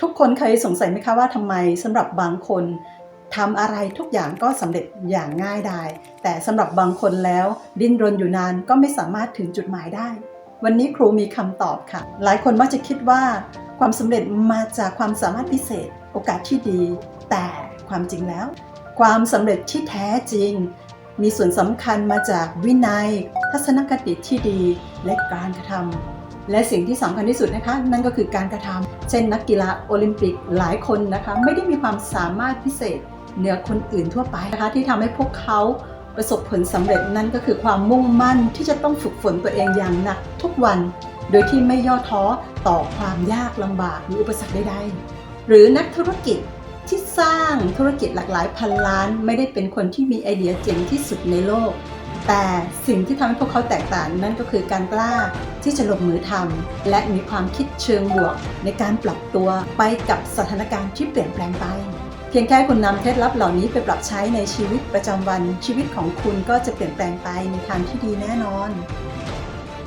ทุกคนเคยสงสัยไหมคะว่าทำไมสำหรับบางคนทำอะไรทุกอย่างก็สำเร็จอย่างง่ายดายแต่สำหรับบางคนแล้วดิ้นรนอยู่นานก็ไม่สามารถถึงจุดหมายได้ วันนี้ครูมีคำตอบค่ะ หลายคนมักจะคิดว่า ความสำเร็จมาจากความสามารถพิเศษ โอกาสที่ดี แต่ความจริงแล้ว ความสำเร็จที่แท้จริง มีส่วนสำคัญมาจากวินัย ทัศนคติที่ดีและการกระทำและสิ่งที่สำคัญที่สุดนะคะ นั่นก็คือการกระทำ เช่นนักกีฬาโอลิมปิกหลายคนนะคะไม่ได้มีความสามารถพิเศษเหนือคนอื่นทั่วไปนะคะที่ทำให้พวกเขาประสบผลสำเร็จนั่นก็คือความมุ่งมั่นที่จะต้องฝึกฝนตัวเองอย่างหนักทุกวัน โดยที่ไม่ย่อท้อต่อความยากลำบากหรืออุปสรรคใดๆ หรือนักธุรกิจที่สร้างธุรกิจหลากหลายพันล้าน ไม่ได้เป็นคนที่มีไอเดียเจ๋งที่สุดในโลก แต่สิ่งที่ทำให้พวกเขาแตกต่างนั่นก็คือการกล้าที่จะลงมือทำและมีความคิดเชิงบวก ในการปรับตัวไปกับสถานการณ์ที่เปลี่ยนแปลงไป เพียงแค่คุณนำเคล็ดลับเหล่านี้ไปปรับใช้ในชีวิตประจำวันชีวิตของคุณก็จะเปลี่ยนแปลงไปในทางที่ดีแน่นอน